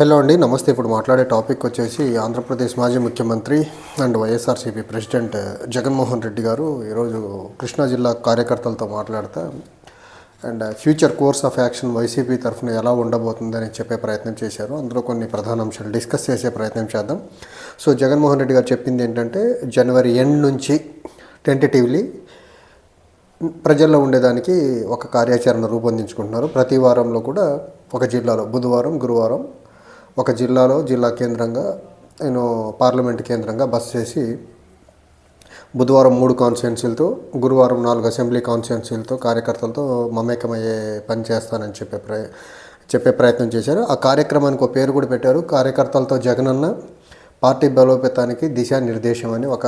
Hello అండి నమస్తే. ఇప్పుడు మాట్లాడే టాపిక్ వచ్చేసి ఆంధ్రప్రదేశ్ మాజీ ముఖ్యమంత్రి అండ్ వైఎస్ఆర్సీపీ ప్రెసిడెంట్ జగన్మోహన్ రెడ్డి గారు ఈరోజు కృష్ణా జిల్లా కార్యకర్తలతో మాట్లాడుతూ and future course of action YCP తరఫున ఎలా ఉండబోతుందని చెప్పే ప్రయత్నం చేశారు. అందులో కొన్ని ప్రధాన అంశాలు డిస్కస్ చేసే ప్రయత్నం చేద్దాం. సో జగన్మోహన్ రెడ్డి గారు చెప్పింది ఏంటంటే జనవరి ఎండ్ నుంచి టెంటేటివ్లీ ప్రజల్లో ఉండేదానికి ఒక కార్యాచరణ రూపొందించుకుంటున్నారు. ప్రతి వారంలో కూడా ఒక జిల్లాలో బుధవారం గురువారం ఒక జిల్లాలో జిల్లా కేంద్రంగా నేను పార్లమెంట్ కేంద్రంగా బస్ చేసి బుధవారం మూడు కాన్స్టిట్యున్సీలతో గురువారం నాలుగు అసెంబ్లీ కాన్స్టిట్యున్సీలతో కార్యకర్తలతో మమేకమయ్యే పని చేస్తానని చెప్పే ప్రయ చెప్పే ప్రయత్నం చేశారు. ఆ కార్యక్రమానికి ఒక పేరు కూడా పెట్టారు. కార్యకర్తలతో జగనన్న పార్టీ బలోపేతానికి దిశానిర్దేశం అని ఒక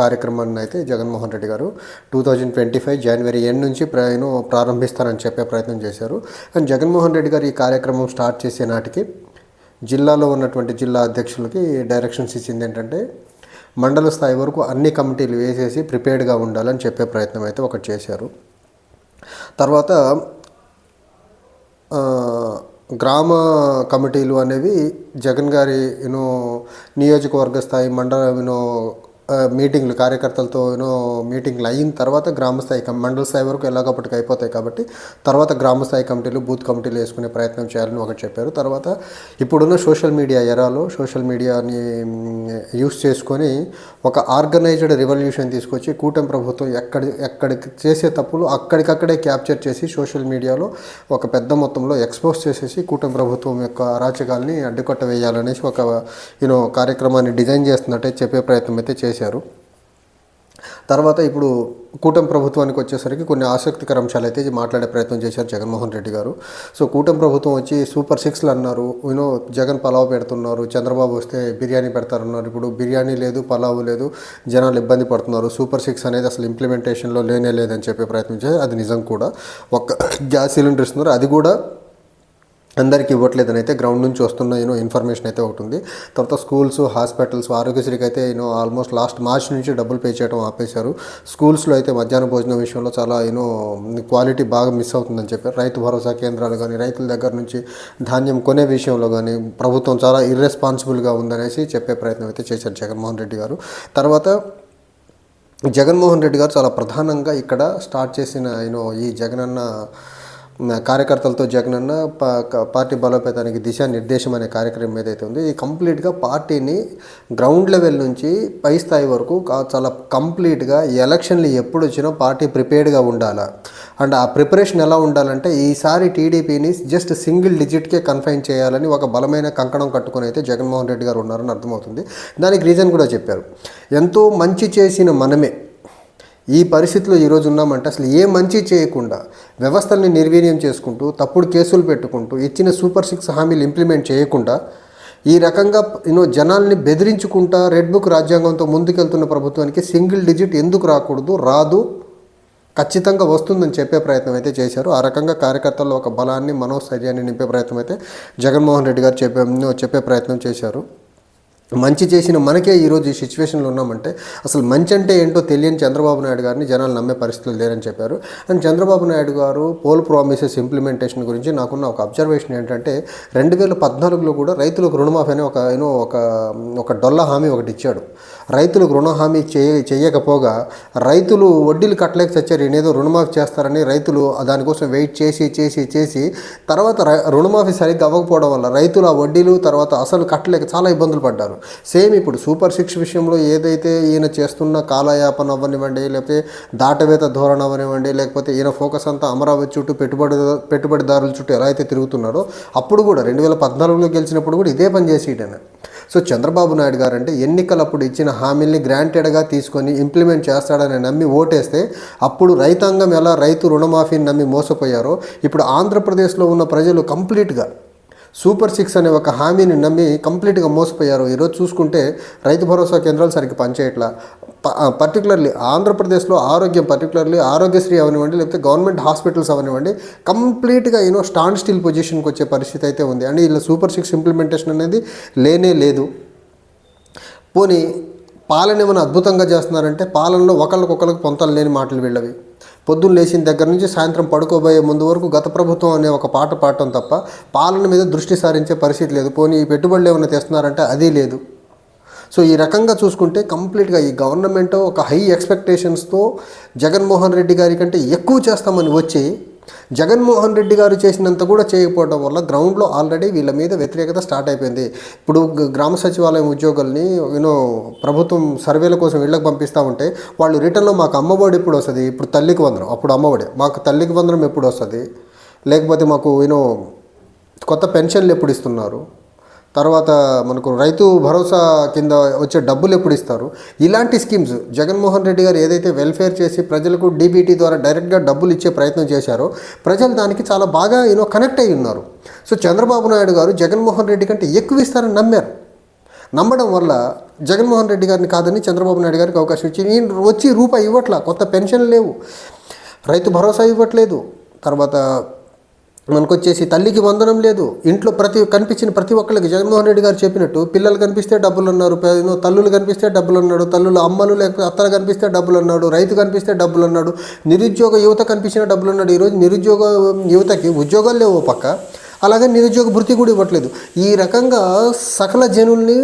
కార్యక్రమాన్ని అయితే Jaganmohan Reddy garu two thousand twenty five జనవరి ఎండ్ నుంచి ప్రయాణం ప్రారంభిస్తారని చెప్పే ప్రయత్నం చేశారు. అండ్ జగన్మోహన్ రెడ్డి గారు ఈ కార్యక్రమం స్టార్ట్ చేసే నాటికి జిల్లాలో ఉన్నటువంటి జిల్లా అధ్యక్షులకి డైరెక్షన్స్ ఇచ్చింది ఏంటంటే మండల స్థాయి వరకు అన్ని కమిటీలు వేసేసి ప్రిపేర్డ్గా ఉండాలని చెప్పే ప్రయత్నం అయితే ఒకటి చేశారు. తర్వాత గ్రామ కమిటీలు అనేవి జగన్ గారి యూనో నియోజకవర్గ స్థాయి మండల యూనో మీటింగ్లు కార్యకర్తలతో యూనో మీటింగ్లు అయిన తర్వాత గ్రామస్థాయి మండల స్థాయి వరకు ఎలాగప్పటికి అయిపోతాయి కాబట్టి తర్వాత గ్రామస్థాయి కమిటీలు బూత్ కమిటీలు వేసుకునే ప్రయత్నం చేయాలని ఒకటి చెప్పారు. తర్వాత ఇప్పుడున్న సోషల్ మీడియా ఎరాలో సోషల్ మీడియాని యూస్ చేసుకొని ఒక ఆర్గనైజ్డ్ రెవల్యూషన్ తీసుకొచ్చి కూటమి ప్రభుత్వం ఎక్కడి ఎక్కడికి చేసే తప్పులు అక్కడికక్కడే క్యాప్చర్ చేసి సోషల్ మీడియాలో ఒక పెద్ద మొత్తంలో ఎక్స్పోజ్ చేసేసి కూటమి ప్రభుత్వం యొక్క అరాచకాల్ని అడ్డుకట్ట వేయాలనేసి ఒక యూనో కార్యక్రమాన్ని డిజైన్ చేస్తున్నట్టే చెప్పే ప్రయత్నం అయితే చేశారు. తర్వాత ఇప్పుడు కూటమి ప్రభుత్వానికి వచ్చేసరికి కొన్ని ఆసక్తికర అంశాలు అయితే మాట్లాడే ప్రయత్నం చేశారు జగన్మోహన్ రెడ్డి గారు. సో కూటమి ప్రభుత్వం వచ్చి సూపర్ సిక్స్లు అన్నారు. యూనో జగన్ పలావ్ పెడుతున్నారు చంద్రబాబు వస్తే బిర్యానీ పెడతారన్నారు. ఇప్పుడు బిర్యానీ లేదు పలావ్ లేదు జనాలు ఇబ్బంది పడుతున్నారు. సూపర్ సిక్స్ అనేది అసలు ఇంప్లిమెంటేషన్లో లేనే లేదని చెప్పే ప్రయత్నం చేశారు. అది నిజం కూడా. ఒక్క గ్యాస్ సిలిండర్ ఇస్తున్నారు. అది కూడా అందరికీ ఇవ్వట్లేదని అయితే గ్రౌండ్ నుంచి వస్తున్న యూనో ఇన్ఫర్మేషన్ అయితే ఒకటి ఉంది. తర్వాత స్కూల్స్ హాస్పిటల్స్ ఆరోగ్యశ్రీకి అయితే యూనో ఆల్మోస్ట్ లాస్ట్ మార్చ్ నుంచి డబ్బులు పే చేయడం ఆపేశారు. స్కూల్స్లో అయితే మధ్యాహ్న భోజనం విషయంలో చాలా యూనో క్వాలిటీ బాగా మిస్ అవుతుందని చెప్పారు. రైతు భరోసా కేంద్రాలు కానీ రైతుల దగ్గర నుంచి ధాన్యం కొనే విషయంలో కానీ ప్రభుత్వం చాలా ఇర్రెస్పాన్సిబుల్గా ఉందనేసి చెప్పే ప్రయత్నం అయితే చేశారు జగన్మోహన్ రెడ్డి గారు. తర్వాత జగన్మోహన్ రెడ్డి గారు చాలా ప్రధానంగా ఇక్కడ స్టార్ట్ చేసిన యూనో ఈ జగనన్న కార్యకర్తలతో జగనన్న అన్న పార్టీ బలోపేతానికి దిశానిర్దేశం అనే కార్యక్రమం ఏదైతే ఉంది ఇది కంప్లీట్గా పార్టీని గ్రౌండ్ లెవెల్ నుంచి పై స్థాయి వరకు చాలా కంప్లీట్గా ఎలక్షన్లు ఎప్పుడు వచ్చినా పార్టీ ప్రిపేర్డ్గా ఉండాలా. అండ్ ఆ ప్రిపరేషన్ ఎలా ఉండాలంటే ఈసారి టీడీపీని జస్ట్ సింగిల్ డిజిట్కే కన్ఫైన్ చేయాలని ఒక బలమైన కంకణం కట్టుకొని అయితే జగన్మోహన్ రెడ్డి గారు ఉన్నారని అర్థమవుతుంది. దానికి రీజన్ కూడా చెప్పారు. ఎంతో మంచి చేసిన మనమే ఈ పరిస్థితిలో ఈరోజు ఉన్నామంటే అసలు ఏ మంచి చేయకుండా వ్యవస్థల్ని నిర్వీర్యం చేసుకుంటూ తప్పుడు కేసులు పెట్టుకుంటూ ఇచ్చిన సూపర్ సిక్స్ హామీలు ఇంప్లిమెంట్ చేయకుండా ఈ రకంగా యూనో జనాల్ని బెదిరించుకుంటా రెడ్ బుక్ రాజ్యాంగంతో ముందుకెళ్తున్న ప్రభుత్వానికి సింగిల్ డిజిట్ ఎందుకు రాకూడదు రాదు ఖచ్చితంగా వస్తుందని చెప్పే ప్రయత్నం అయితే చేశారు. ఆ రకంగా కార్యకర్తల్లో ఒక బలాన్ని మనోస్థైర్యాన్ని నింపే ప్రయత్నం అయితే జగన్మోహన్ రెడ్డి గారు చెప్పే చెప్పే ప్రయత్నం చేశారు. మంచి చేసిన మనకే ఈరోజు ఈ సిచ్యువేషన్లో ఉన్నామంటే అసలు మంచి అంటే ఏంటో తెలియని చంద్రబాబు నాయుడు గారిని జనాలు నమ్మే పరిస్థితులు లేరని చెప్పారు. అండ్ చంద్రబాబు నాయుడు గారు పోల్ ప్రామిసెస్ ఇంప్లిమెంటేషన్ గురించి నాకున్న ఒక అబ్జర్వేషన్ ఏంటంటే రెండు వేల పద్నాలుగులో కూడా రైతులకు రుణమాఫీ అనే ఒక యూనో ఒక ఒక డొల్ల హామీ ఒకటి ఇచ్చాడు. రైతులకు రుణ హామీ చేయ చేయకపోగా రైతులు వడ్డీలు కట్టలేక చచ్చారు. ఏదో రుణమాఫీ చేస్తారని రైతులు దానికోసం వెయిట్ చేసి చేసి చేసి తర్వాత రుణమాఫీ సరిగ్గా అవ్వకపోవడం వల్ల రైతులు ఆ వడ్డీలు తర్వాత అసలు కట్టలేక చాలా ఇబ్బందులు పడ్డారు. సేమ్ ఇప్పుడు సూపర్ సిక్స్ విషయంలో ఏదైతే ఈయన చేస్తున్న కాలయాపన అవ్వనివ్వండి లేకపోతే దాటవేత ధోరణి అవ్వనివ్వండి లేకపోతే ఈయన ఫోకస్ అంతా అమరావతి చుట్టూ పెట్టుబడి పెట్టుబడిదారుల చుట్టూ ఎలా అయితే తిరుగుతున్నాడో అప్పుడు కూడా రెండు వేల పద్నాలుగులో గెలిచినప్పుడు కూడా ఇదే పని చేసి సో చంద్రబాబు నాయుడు గారు అంటే ఎన్నికలప్పుడు ఇచ్చిన హామీల్ని గ్రాంటెడ్గా తీసుకొని ఇంప్లిమెంట్ చేస్తాడని నమ్మి ఓటేస్తే అప్పుడు రైతాంగం ఎలా రైతు రుణమాఫీని నమ్మి మోసపోయారో ఇప్పుడు ఆంధ్రప్రదేశ్లో ఉన్న ప్రజలు కంప్లీట్గా సూపర్ సిక్స్ అనే ఒక హామీని నమ్మి కంప్లీట్గా మోసపోయారు. ఈరోజు చూసుకుంటే రైతు భరోసా కేంద్రాలు సరిగ్గా పనిచేయట్లా. పర్టికులర్లీ ఆంధ్రప్రదేశ్లో ఆరోగ్యం పర్టికులర్లీ ఆరోగ్యశ్రీ అవనివ్వండి లేకపోతే గవర్నమెంట్ హాస్పిటల్స్ అవనివ్వండి కంప్లీట్గా యూనో స్టాండ్ స్టిల్ పొజిషన్కి వచ్చే పరిస్థితి అయితే ఉంది. అండ్ ఇలా సూపర్ సిక్స్ ఇంప్లిమెంటేషన్ అనేది లేనే లేదు. పోనీ పాలన ఏమైనా అద్భుతంగా చేస్తున్నారంటే పాలనలో ఒకళ్ళకొకళ్ళకి పొంతలు లేని మాటలు వీళ్ళవి. పొద్దున్న లేచిన దగ్గర నుంచి సాయంత్రం పడుకోబోయే ముందు వరకు గత ప్రభుత్వం అనే ఒక పాట పాడటం తప్ప పాలన మీద దృష్టి సారించే పరిస్థితి లేదు. పోనీ ఈ పెట్టుబడులు ఏమైనా తెస్తున్నారంటే అది లేదు. సో ఈ రకంగా చూసుకుంటే కంప్లీట్గా ఈ గవర్నమెంట్ ఒక హై ఎక్స్పెక్టేషన్స్తో జగన్మోహన్ రెడ్డి గారి కంటే ఎక్కువ చేస్తామని వచ్చి జగన్మోహన్ రెడ్డి గారు చేసినంత కూడా చేయకపోవడం వల్ల గ్రౌండ్లో ఆల్రెడీ వీళ్ళ మీద వ్యతిరేకత స్టార్ట్ అయిపోయింది. ఇప్పుడు గ్రామ సచివాలయం ఉద్యోగుల్ని యూనో ప్రభుత్వం సర్వేల కోసం వీళ్ళకి పంపిస్తూ ఉంటే వాళ్ళు రిటర్న్లో మాకు అమ్మఒడి ఎప్పుడు వస్తుంది? ఇప్పుడు తల్లికి వందనం అప్పుడు అమ్మఒడి మాకు తల్లికి వందనం ఎప్పుడు వస్తుంది? లేకపోతే మాకు యూనో కొత్త పెన్షన్లు ఎప్పుడు ఇస్తున్నారు? తర్వాత మనకు రైతు భరోసా కింద వచ్చే డబ్బులు ఎప్పుడు ఇస్తారు? ఇలాంటి స్కీమ్స్ జగన్మోహన్ రెడ్డి గారు ఏదైతే వెల్ఫేర్ చేసి ప్రజలకు డీబీటీ ద్వారా డైరెక్ట్గా డబ్బులు ఇచ్చే ప్రయత్నం చేశారో ప్రజలు దానికి చాలా బాగా యూనో కనెక్ట్ అయి ఉన్నారు. సో చంద్రబాబు నాయుడు గారు జగన్మోహన్ రెడ్డి కంటే ఎక్కువ ఇస్తారని నమ్మారు. నమ్మడం వల్ల జగన్మోహన్ రెడ్డి గారిని కాదని చంద్రబాబు నాయుడు గారికి అవకాశం ఇచ్చి నేను వచ్చి రూపాయి ఇవ్వట్లా కొత్త పెన్షన్లు లేవు. రైతు భరోసా ఇవ్వట్లేదు. తర్వాత మనకు వచ్చేసి తల్లికి వందనం లేదు. ఇంట్లో ప్రతి కనిపించిన ప్రతి ఒక్కరికి జగన్మోహన్ రెడ్డి గారు చెప్పినట్టు పిల్లలు కనిపిస్తే డబ్బులు ఉన్నారు తల్లులు కనిపిస్తే డబ్బులు ఉన్నాడు తల్లులు అమ్మలు లేకపోతే అత్తలు కనిపిస్తే డబ్బులు ఉన్నాడు రైతు కనిపిస్తే డబ్బులు ఉన్నాడు నిరుద్యోగ యువత కనిపించిన డబ్బులు ఉన్నాడు ఈరోజు నిరుద్యోగ యువతకి ఉద్యోగాలు లేవు ఓ పక్క. అలాగే నిరుద్యోగ భృతి కూడా ఇవ్వట్లేదు. ఈ రకంగా సకల జనుల్ని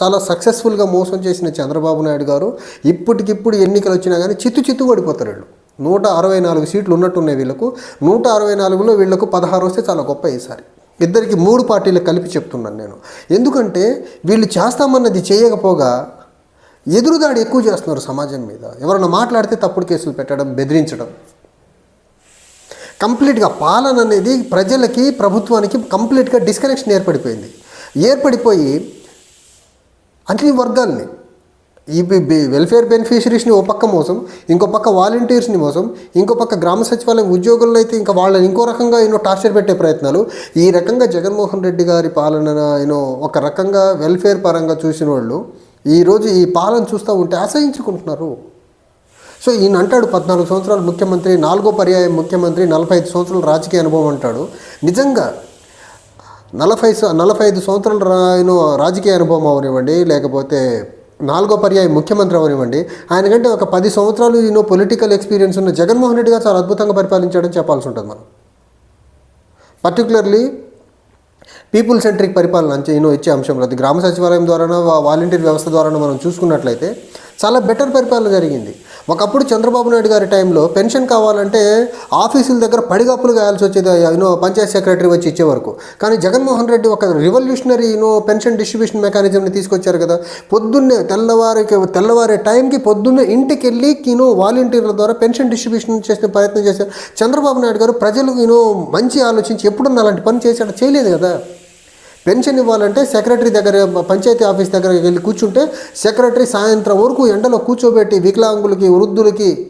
చాలా సక్సెస్ఫుల్గా మోసం చేసిన చంద్రబాబు నాయుడు గారు ఇప్పటికిప్పుడు ఎన్నికలు వచ్చినా కానీ చిత్తు చిత్తు పడిపోతారు వీళ్ళు. నూట అరవై నాలుగు సీట్లు ఉన్నట్టున్నాయి వీళ్ళకు. నూట అరవై నాలుగులో వీళ్ళకు పదహారు వస్తే చాలా గొప్ప ఈసారి. ఇద్దరికి మూడు పార్టీలు కలిపి చెప్తున్నాను నేను. ఎందుకంటే వీళ్ళు చేస్తామన్నది చేయకపోగా ఎదురుదాడి ఎక్కువ చేస్తున్నారు సమాజం మీద. ఎవరైనా మాట్లాడితే తప్పుడు కేసులు పెట్టడం బెదిరించడం. కంప్లీట్గా పాలన అనేది ప్రజలకి ప్రభుత్వానికి కంప్లీట్గా డిస్కనెక్షన్ ఏర్పడిపోయింది. ఏర్పడిపోయి అన్ని వర్గాల్ని ఈ వెల్ఫేర్ బెనిఫిషరీస్ని ఓ పక్క మోసం ఇంకో పక్క వాలంటీర్స్ని మోసం ఇంకో పక్క గ్రామ సచివాలయం ఉద్యోగులను అయితే ఇంకా వాళ్ళని ఇంకో రకంగా ఎన్నో టార్చర్ పెట్టే ప్రయత్నాలు. ఈ రకంగా జగన్మోహన్ రెడ్డి గారి పాలన యూనో ఒక రకంగా వెల్ఫేర్ పరంగా చూసిన వాళ్ళు ఈరోజు ఈ పాలన చూస్తూ ఉంటే అసహించుకుంటున్నారు. సో ఈయన అంటాడు పద్నాలుగు సంవత్సరాలు ముఖ్యమంత్రి నాలుగో పర్యాయం ముఖ్యమంత్రి నలభై ఐదు సంవత్సరాల రాజకీయ అనుభవం అంటాడు. నిజంగా నలభై నలభై ఐదు సంవత్సరాల రా- రాజకీయ అనుభవం అవనివ్వండి లేకపోతే నాలుగో పర్యాయ ముఖ్యమంత్రి అవనివ్వండి ఆయన కంటే ఒక పది సంవత్సరాలు యూనో పొలిటికల్ ఎక్స్పీరియన్స్ ఉన్న జగన్మోహన్ రెడ్డి గారు చాలా అద్భుతంగా పరిపాలించాడని చెప్పాల్సి ఉంటుంది మనం. పర్టికులర్లీ పీపుల్ సెంట్రిక్ పరిపాలన అంచే ఇచ్చే అంశంలో అది గ్రామ సచివాలయం ద్వారా వాలంటీర్ వ్యవస్థ ద్వారా మనం చూసుకున్నట్లయితే చాలా బెటర్ పరిపాలన జరిగింది. ఒకప్పుడు చంద్రబాబు నాయుడు గారి టైంలో పెన్షన్ కావాలంటే ఆఫీసుల దగ్గర పడిగప్పులు కాయాల్సి వచ్చేది యూనో పంచాయత్ సెక్రటరీ వచ్చి ఇచ్చే వరకు. కానీ జగన్మోహన్ రెడ్డి ఒక revolutionary you know pension distribution మెకానిజంని తీసుకొచ్చారు కదా. పొద్దున్నే తెల్లవారికి తెల్లవారే టైంకి పొద్దున్నే ఇంటికి వెళ్ళి యూనో వాలంటీర్ల ద్వారా పెన్షన్ డిస్ట్రిబ్యూషన్ చేసే ప్రయత్నం చేశారు. చంద్రబాబు నాయుడు గారు ప్రజలు యూనో మంచి ఆలోచించి ఎప్పుడన్నా అలాంటి పని చేశాడు? చేయలేదు కదా. పెన్షన్ ఇవ్వాలంటే సెక్రటరీ దగ్గర పంచాయతీ ఆఫీస్ దగ్గర వెళ్ళి కూర్చుంటే సెక్రటరీ సాయంత్రం వరకు ఎండలో కూర్చోబెట్టి వికలాంగులకి వృద్ధులకి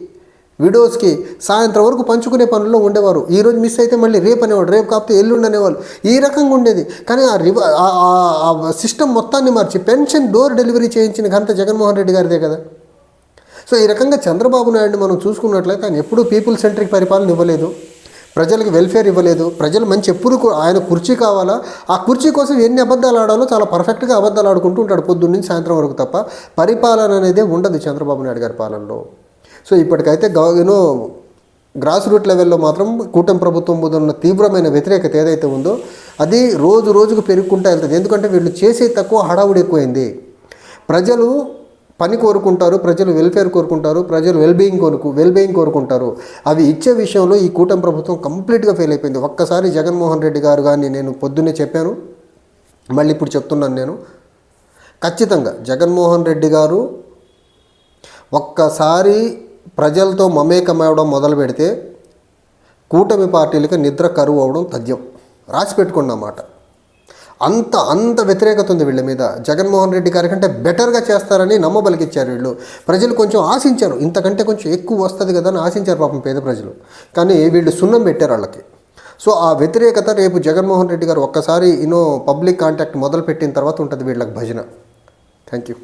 విడోస్కి సాయంత్రం వరకు పంచుకునే పనుల్లో ఉండేవారు. ఈరోజు మిస్ అయితే మళ్ళీ రేపు అనేవాడు రేపు కాకపోతే ఎల్లుండి అనేవాళ్ళు. ఈ రకంగా ఉండేది. కానీ ఆ రివ ఆ- ఆ సిస్టమ్ మొత్తాన్ని మార్చి పెన్షన్ డోర్ డెలివరీ చేయించిన ఘనత జగన్మోహన్ రెడ్డి గారిదే కదా. సో ఈ రకంగా చంద్రబాబు నాయుడు మనం చూసుకున్నట్లయితే ఆయన ఎప్పుడూ పీపుల్ సెంట్రిక్ పరిపాలన ఇవ్వలేదు. ప్రజలకు వెల్ఫేర్ ఇవ్వలేదు. ప్రజలు మంచి ఎప్పుడు ఆయన కుర్చీ కావాలా? ఆ కుర్చీ కోసం ఎన్ని అబద్ధాలు ఆడాలో చాలా పర్ఫెక్ట్గా అబద్ధాలు ఆడుకుంటూ ఉంటాడు పొద్దున్న నుంచి సాయంత్రం వరకు తప్ప. పరిపాలన అనేది ఉండదు చంద్రబాబు నాయుడు గారి పాలనలో. సో ఇప్పటికైతే గవర్నో గ్రాస్ రూట్ లెవెల్లో మాత్రం కూటమి ప్రభుత్వం మీద ఉన్న తీవ్రమైన వ్యతిరేకత ఏదైతే ఉందో అది రోజు రోజుకు పెరుగుకుంటూ వెళ్తుంది. ఎందుకంటే వీళ్ళు చేసే తక్కువ హడావుడి ఎక్కువైంది. ప్రజలు పని కోరుకుంటారు ప్రజలు వెల్ఫేర్ కోరుకుంటారు ప్రజలు వెల్బీయింగ్ కోరుకు వెల్బీయింగ్ కోరుకుంటారు. అవి ఇచ్చే విషయంలో ఈ కూటమి ప్రభుత్వం కంప్లీట్గా ఫెయిల్ అయిపోయింది. ఒక్కసారి జగన్మోహన్ రెడ్డి గారు కానీ నేను పొద్దున్నే చెప్పాను. మళ్ళీ ఇప్పుడు చెప్తున్నాను నేను. ఖచ్చితంగా జగన్మోహన్ రెడ్డి గారు ఒక్కసారి ప్రజలతో మమేకమవడం మొదలు పెడితే కూటమి పార్టీలకి నిద్ర కరువు అవడం తథ్యం. రాసి పెట్టుకున్నమాట అంత అంత వ్యతిరేకత ఉంది వీళ్ళ మీద. జగన్మోహన్ రెడ్డి గారి కంటే బెటర్గా చేస్తారని నమ్మబలికిచ్చారు వీళ్ళు. ప్రజలు కొంచెం ఆశించారు. ఇంతకంటే కొంచెం ఎక్కువ వస్తుంది కదా అని ఆశించారు పాపం పేద ప్రజలు. కానీ వీళ్ళు సున్నం పెట్టారు వాళ్ళకి. సో ఆ వ్యతిరేకత రేపు జగన్మోహన్ రెడ్డి గారు ఒక్కసారి యూనో పబ్లిక్ కాంటాక్ట్ మొదలుపెట్టిన తర్వాత ఉంటుంది వీళ్ళకి భజన. Thank you